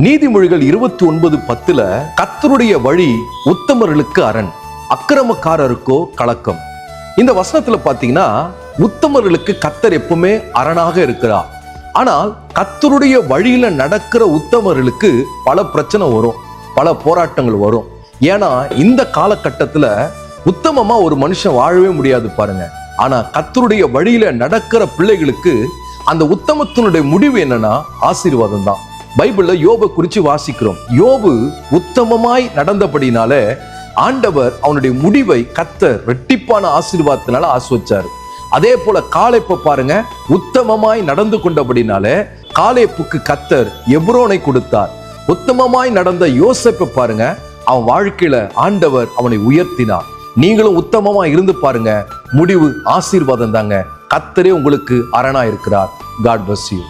நீதிமொழிகள் இருபத்தி ஒன்பது பத்துல கத்தருடைய வழி உத்தமர்களுக்கு அரண் அக்கிரமக்காரருக்கோ கலக்கம். இந்த வசனத்துல பாத்தீங்கன்னா உத்தமர்களுக்கு கத்தர் எப்பவுமே அரணாக இருக்கிறார். ஆனால் கத்தருடைய வழியில நடக்கிற உத்தமர்களுக்கு பல பிரச்சனை வரும் பல போராட்டங்கள் வரும். ஏன்னா இந்த காலகட்டத்துல உத்தமமா ஒரு மனுஷன் வாழவே முடியாது பாருங்க. ஆனா கத்தருடைய வழியில நடக்கிற பிள்ளைகளுக்கு அந்த உத்தமத்தினுடைய முடிவு என்னன்னா ஆசீர்வாதம் தான் பைபிள்ல யோபை குறிச்சு வாசிக்கிறோம். யோபு உத்தமமாய் நடந்தபடினால ஆண்டவர் அவனுடைய முடிவை கத்தர் ரெட்டிப்பான ஆசீர்வாதத்தினால ஆசுவச்சாரு அதே போல காலைப்ப பாருங்க உத்தமமாய் நடந்து கொண்டபடினால காலேப்புக்கு கத்தர் எப்ரோனை கொடுத்தார். உத்தமமாய் நடந்த யோசப்பை பாருங்க அவன் வாழ்க்கையில ஆண்டவர் அவனை உயர்த்தினார். நீங்களும் உத்தமமா இருந்து பாருங்க முடிவு ஆசீர்வாதம் தாங்க. கத்தரே உங்களுக்கு அரணா இருக்கிறார் காட் பஸ் யூ